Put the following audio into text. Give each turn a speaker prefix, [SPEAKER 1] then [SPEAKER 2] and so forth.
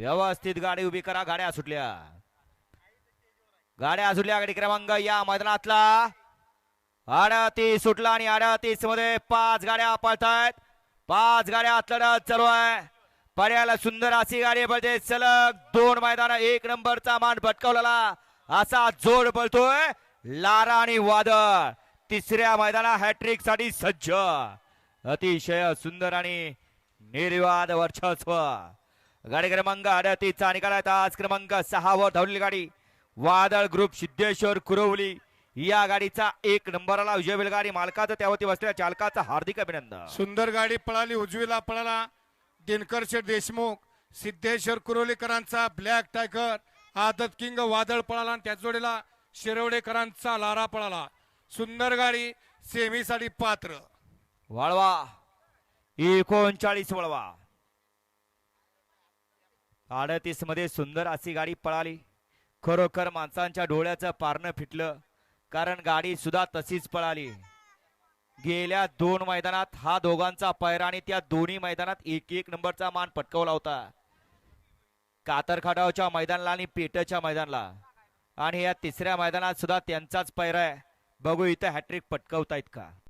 [SPEAKER 1] व्यवस्थित गाडी उभी करा गाड्या सुटल्या. गाड्या सुटल्या गाडी क्रमांक या मैदानातला. अडतीस सुटला आणि अडतीसमध्ये पाच गाड्या पळतायत. पाच गाड्या चढत चालू आहे. पर्याला सुंदर अशी गाडी पळते. सलग दोन मैदान एक नंबरचा मान भटकवलेला असा जोड पळतोय लारा आणि वादळ. तिसऱ्या मैदाना हॅट्रिकसाठी सज्ज. अतिशय सुंदर आणि निर्वाद वर्चस्व. गाडी क्रमांक अडतीसचा निकाल आहे. तास क्रमांक सहावर धावलेली गाडी वादळ ग्रुप सिद्धेश्वर कुरवली. या गाडीचा एक नंबरला विजय बैलगाडी मालकाचं त्यावरती बसलेल्या चालकाचं हार्दिक अभिनंदन.
[SPEAKER 2] सुंदर गाडी पळाली उजवीला पळाला. दिनकर शेठ देशमुख सिद्धेश्वर कुरोलीकरांचा ब्लॅक टायगर आदत किंग वादळ पळाला आणि त्याच जोडीला शिरवडेकरांचा लारा पळाला. सुंदर गाडी सेमीसाठी पात्र.
[SPEAKER 1] वळवा. एकोणचाळीस वळवा. अडतीसमध्ये सुंदर अशी गाडी पळाली. खरोखर माणसांच्या डोळ्याचं पारणं फिटलं कारण गाडी सुद्धा तशीच पळाली. गेल्या दोन मैदानात हा दोघांचा पैरा आणि त्या दोन्ही मैदानात एक एक नंबरचा मान पटकवला होता. कातरखाडावच्या मैदानाला आणि पेटच्या मैदानाला. आणि या तिसऱ्या मैदानात सुद्धा त्यांचाच पैरा आहे. बघू इथं हॅट्रिक पटकवतायत का?